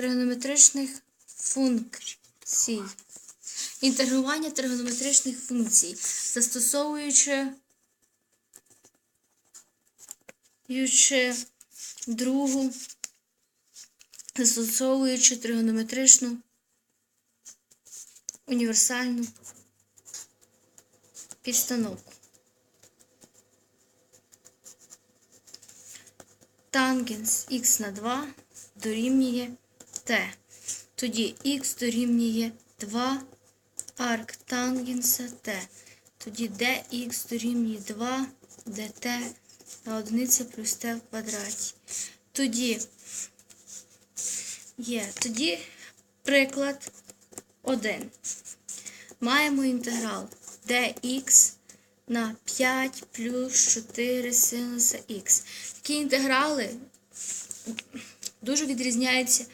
тригонометричних функцій. Інтегрування тригонометричних функцій, застосовуючи другу, застосовуючи тригонометричну універсальну підстановку. Тангенс х на 2 дорівнює Тоді х дорівнює 2 арк тангенса t. Тоді dx дорівнює 2 dt на одиниця плюс t в квадраті. Тоді є тоді приклад 1. Маємо інтеграл dx на 5 плюс 4 синуса х. Такі інтеграли дуже відрізняються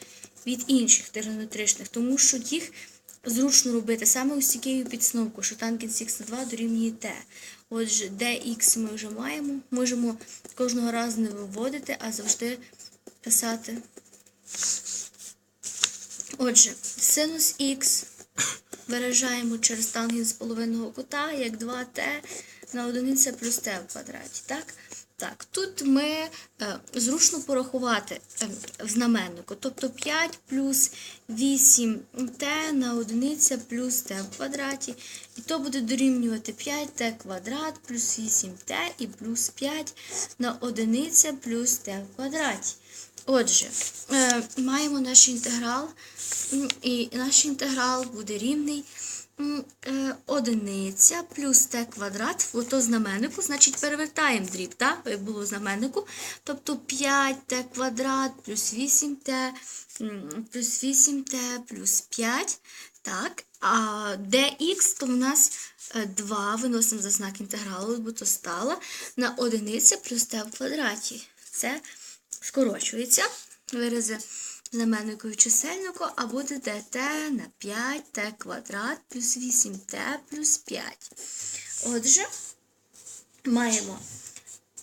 від інших тригонометричних, тому що їх зручно робити саме ось цією підсновкою, що тангенс х на 2 дорівнює t. Отже, dx ми вже маємо, можемо кожного разу не виводити, а завжди писати. Отже, синус х виражаємо через тангенс половинного кута як 2t на одиниця плюс t в квадраті. Так? Так, тут ми е, зручно порахувати е, в знаменнику. Тобто 5 плюс 8t на одиниця плюс t в квадраті. І то буде дорівнювати 5t квадрат плюс 8t і плюс 5 на одиниця плюс t в квадраті. Отже, е, маємо наш інтеграл, і наш інтеграл буде рівний одиниця плюс t квадрат, ото знаменнику, значить перевертаємо дріб, так? як було в знаменнику. Тобто 5t квадрат плюс 8t м, плюс 8t плюс 5. Так, а dx, то в нас 2 виносимо за знак інтегралу, бо то стало на одиниця плюс t в квадраті. Це скорочується. Вирази знаменнику і чисельнику, а буде dt на 5t квадрат плюс 8t плюс 5. Отже, маємо.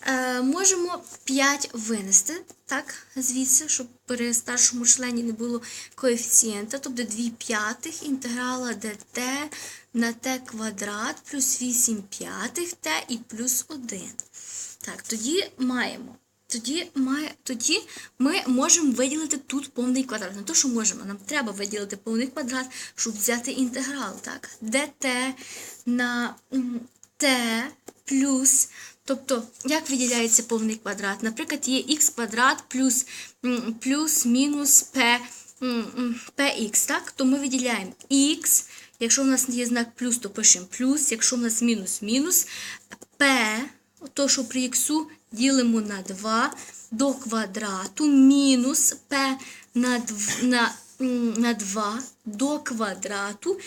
Е, можемо 5 винести, так, звідси, щоб при старшому члені не було коефіцієнта, тобто 2 п'ятих інтеграла dt на t квадрат плюс 8 п'ятих t і плюс 1. Так, тоді маємо. Тоді, має, тоді ми можемо виділити тут повний квадрат. Не то, що можемо, нам треба виділити повний квадрат, щоб взяти інтеграл. Так? dt на t плюс. Тобто, як виділяється повний квадрат? Наприклад, є х квадрат плюс плюс мінус p, px, так? То ми виділяємо х. Якщо в нас є знак плюс, то пишемо плюс. Якщо в нас мінус мінус, p, то що при х ділимо на 2 до квадрату мінус p на, дв- на, на 2 до квадрату.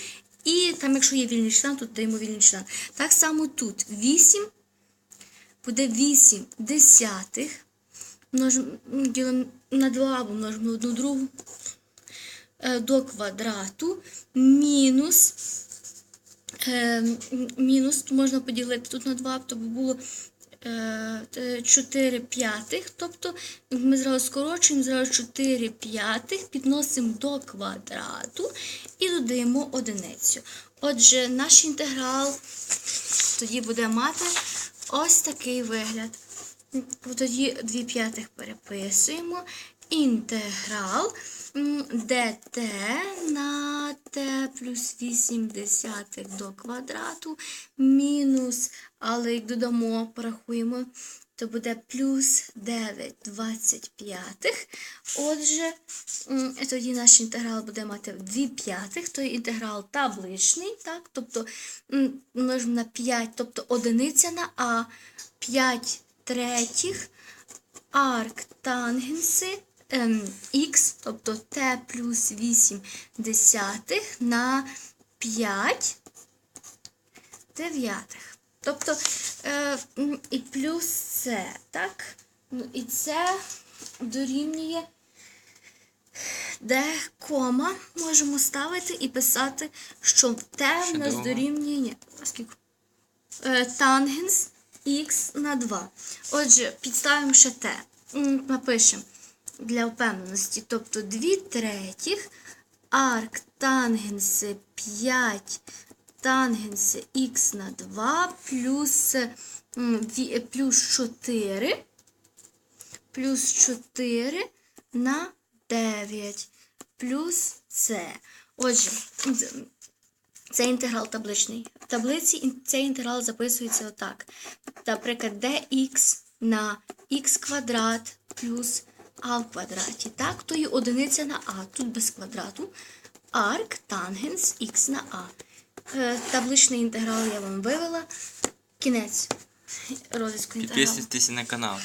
І там, якщо є вільний член, то даємо вільний член. Так само тут 8 буде 8 десятих. Ділимо на 2 або множимо одну другу е, до квадрату мінус е, мінус можна поділити тут на 2, то було 4 п'ятих. Тобто ми зразу скорочуємо, зразу 4 п'ятих, підносимо до квадрату і додаємо одиницю. Отже, наш інтеграл тоді буде мати ось такий вигляд. Тоді 2 п'ятих переписуємо. Інтеграл dt на t плюс 8 десятих до квадрату мінус, але як додамо, порахуємо, то буде плюс 9 25. Отже, тоді наш інтеграл буде мати 2 п'ятих, то інтеграл табличний, так? тобто множимо на 5, тобто одиниця на а, 5 третіх, арк тангенси ем, х, тобто t плюс 8 десятих на 5 дев'ятих. Тобто е, і плюс це, так? Ну, і це дорівнює де кома можемо ставити і писати, що t в нас дорівнює ні? Е, тангенс х на 2. Отже, підставимо ще. М, Напишемо для впевненості. Тобто 2 третіх арк тангенси 5 тангенси х на 2 плюс, плюс 4 плюс 4 на 9 плюс це. Отже, це інтеграл табличний. В таблиці цей інтеграл записується отак. Наприклад, dx на х квадрат плюс а в квадраті. Так, то є одиниця на а, тут без квадрату. Арк тангенс х на а. Е, Табличний інтеграл я вам вивела. Кінець розв'язку інтегралу. Підписуйтесь на канал.